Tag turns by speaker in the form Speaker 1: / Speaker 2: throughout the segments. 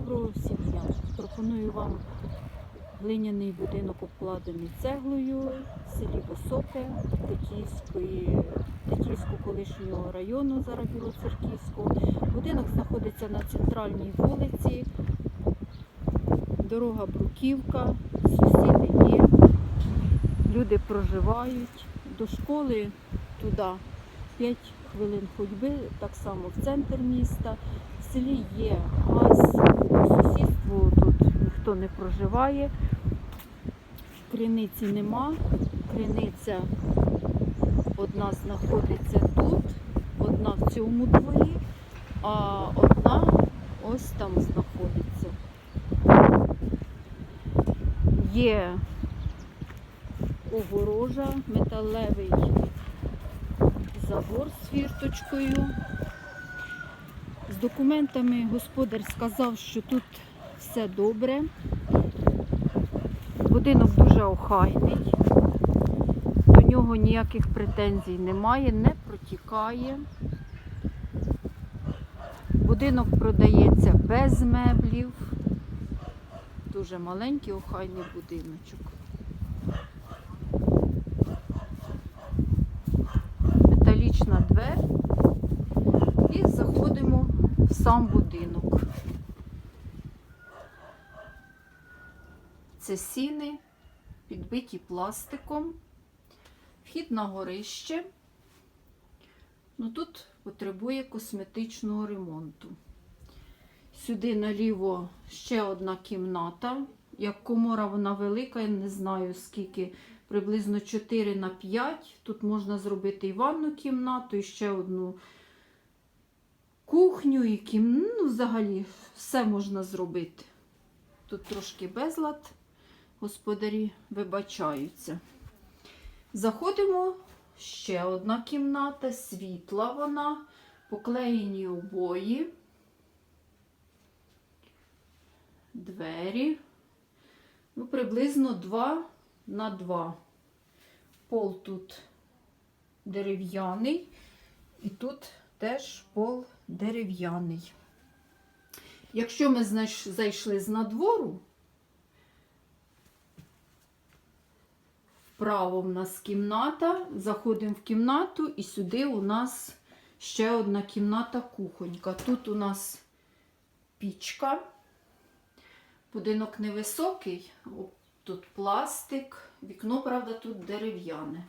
Speaker 1: Доброго всім дня! Пропоную вам глиняний будинок обкладений цеглою в селі Високе Тетіївського колишнього району зараз Білоцерківського. Будинок знаходиться на центральній вулиці. Дорога Бруківка, сусіди є, люди проживають. До школи туди 5 хвилин ходьби, так само в центр міста. В селі є газ, по сусідству тут ніхто не проживає. Криниці нема. Криниця одна знаходиться тут, одна в цьому дворі, а одна ось там знаходиться. Є огорожа, металевий забор з фірточкою. З документами господар сказав, що тут все добре. Будинок дуже охайний, до нього ніяких претензій немає, не протікає. Будинок продається без меблів. Дуже маленький охайний будиночок. Металічна двер. І заходимо в сам будинок. Це сіни, підбиті пластиком, вхід на горище. Ну, тут потребує косметичного ремонту. Сюди наліво ще одна кімната. Як комора вона велика, я не знаю скільки, приблизно 4 на 5. Тут можна зробити і ванну кімнату, і ще одну кухню, і кім... ну, взагалі все можна зробити. Тут трошки безлад, господарі вибачаються. Заходимо, ще одна кімната, світла вона, поклеєні обої, двері, ну, приблизно 2 на 2. Пол тут дерев'яний, і тут теж пол дерев'яний. Якщо ми зайшли з надвору, вправо в нас кімната, заходимо в кімнату, і сюди у нас ще одна кімната кухонька. Тут у нас пічка. Будинок невисокий, тут пластик, вікно, правда, тут дерев'яне,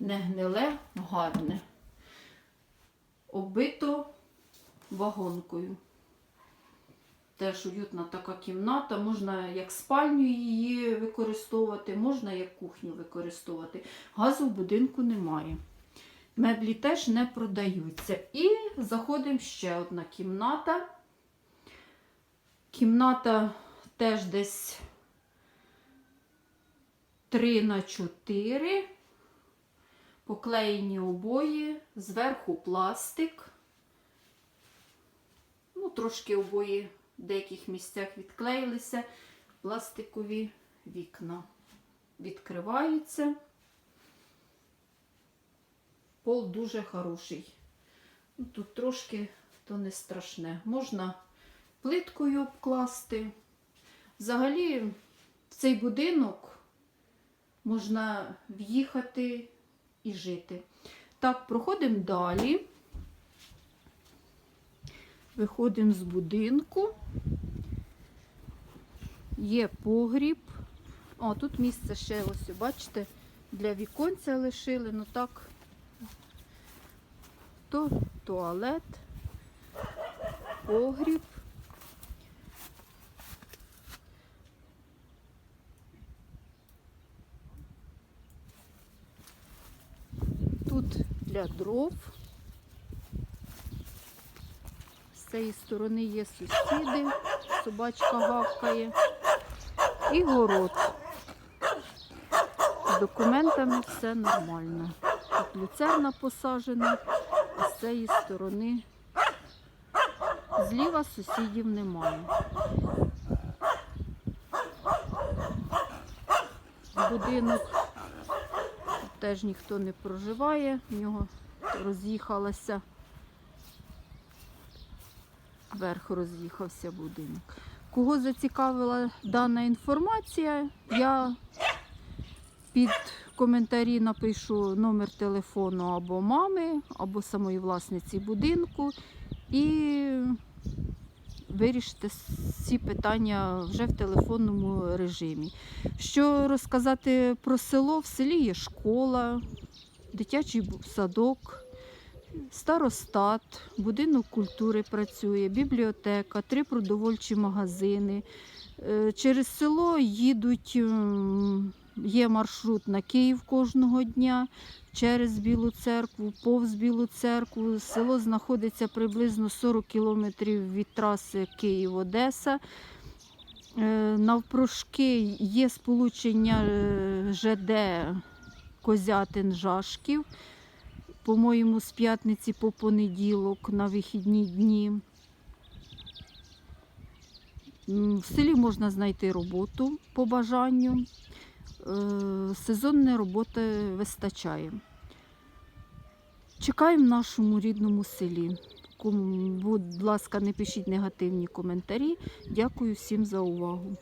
Speaker 1: не гниле, гарне. Оббито вагонкою. Теж уютна така кімната. Можна як спальню її використовувати, можна як кухню використовувати. Газу в будинку немає. Меблі теж не продаються. І заходимо ще одна кімната. Кімната теж десь 3 на 4. Поклеєні обої, зверху пластик. Трошки обої в деяких місцях відклеїлися. Пластикові вікна відкриваються. Пол дуже хороший. Ну, Тут трошки то не страшне. Можна плиткою обкласти. Взагалі, в цей будинок можна в'їхати і жити. Так, проходимо далі. Виходимо з будинку. Є погріб. О, тут місце ще ось, бачите, для віконця лишили. Ну так, то туалет, погріб. Тут для дров. З цієї сторони є сусіди, собачка гавкає. І город. З документами все нормально. Тут люцерна посаджена, а з цієї сторони зліва сусідів немає. Будинок теж ніхто не проживає, в нього роз'їхалася. Верх роз'їхався будинок. кого зацікавила дана інформація, я під коментарі напишу номер телефону або мами, або самої власниці будинку і вирішите ці питання вже в телефонному режимі. Що розказати про село? В селі є школа, дитячий садок, старостат, будинок культури працює, бібліотека, три продовольчі магазини. Е, Через село їдуть, ем, є маршрут на Київ кожного дня, через Білу церкву, повз Білу церкву. Село знаходиться приблизно 40 кілометрів від траси Київ-Одеса. Е, Навпрошки є сполучення е, ЖД Козятин-Жашків, по-моєму, з п'ятниці по понеділок на вихідні дні. В селі можна знайти роботу по бажанню. Е, Сезонної роботи вистачає. Чекаємо в нашому рідному селі. Будь ласка, не пишіть негативні коментарі. Дякую всім за увагу.